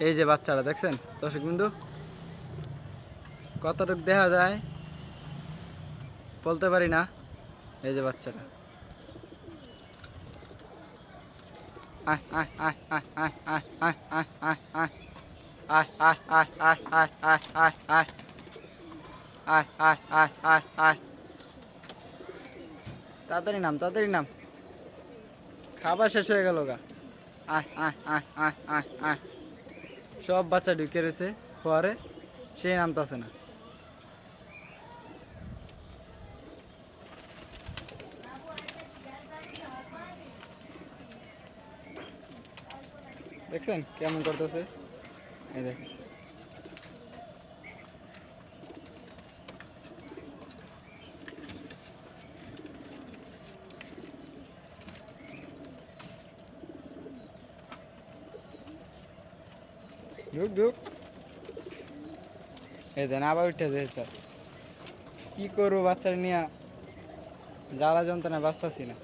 এই যে বাচ্চারা দেখছেন দর্শক বিন্দু কতটুক দেখা যায় বলতে পারি না এই যে আয় তাড়াতাড়ি নাম তাড়াতাড়ি নাম খাবার শেষ হয়ে গেল গা আয় আয় আয় আয় আয় আয় সব বাচ্চা ঢুকে রয়েছে ফোয়ারে সেই নামতাছে না। দেখছেন কেমন করতেছে? এই দেখেন। ঢুক ঢুক। এই দেন আবার উঠে যেছে কি করব বাচ্চারা নিয়ে? জ্বালা যন্ত্রণা বাঁচতেছি না।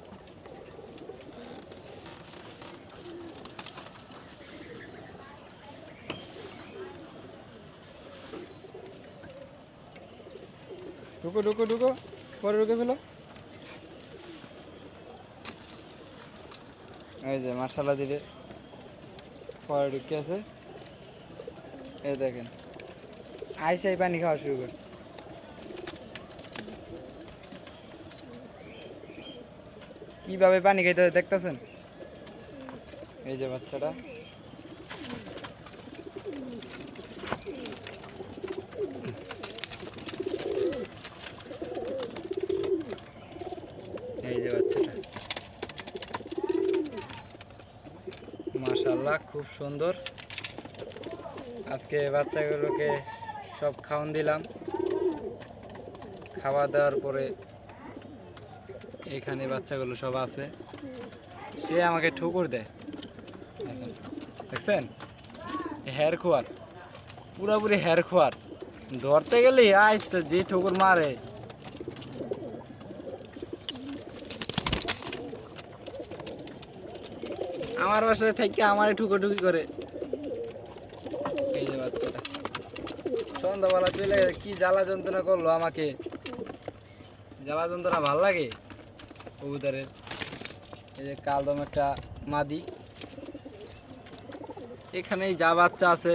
ঢুকো ঢুকো ঢুকো। পরে ঢুকে ফেলো। এই যে মার্শাল্লাহ দিলে। পরে ঢুকে আছে এই দেখেন। আইসাই পানি খাওয়া শুরু করছে। কীভাবে পানি খাইতে দেখতেছেন? এই যে বাচ্চাটা। এই যে বাচ্চাটা। মাশাল্লাহ খুব সুন্দর। আজকে বাচ্চাগুলোকে সব খাওয়ান দিলাম। খাওয়া দাওয়ার পরে এখানে বাচ্চাগুলো সব আছে। সে আমাকে ঠুকুর দেয়। দেখছেন? হেয়ার খোয়ার। পুরাপুরি হেয়ার খোয়ার। ধরতে গেলে আজ তো যে ঠুকুর মারে। আমার বাসায় থেকে আমারে ঠুকোঠুকি করে এই যে বাচ্চাটা সন্ধ্যাবেলা চলে কি জ্বালা যন্ত্রণা করল আমাকে? জ্বালা যন্ত্রণা ভালো লাগে? কবুতরের। এই যে কালদম একটা মাদি। এখানেই যা বাচ্চা আছে,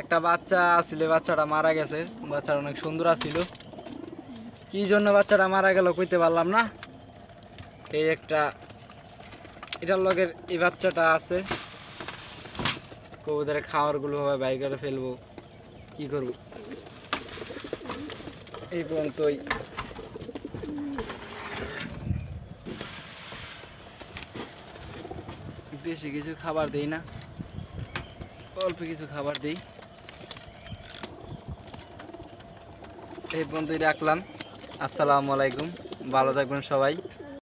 একটা বাচ্চা আছিল, বাচ্চাটা মারা গেছে। বাচ্চাটা অনেক সুন্দর আছিল। কি জন্য বাচ্চাটা মারা গেল কইতে পারলাম না? এই একটা, এটার লগের এই বাচ্চাটা আছে। কবুতরের খাবারগুলো হবে, বাইর ফেলব। কি করব? এই পর্যন্তই। বেশি কিছু খাবার দেই না। অল্প কিছু খাবার দেই। এই পর্যন্তই রাখলাম। আসসালামু আলাইকুম। ভালো থাকবেন সবাই।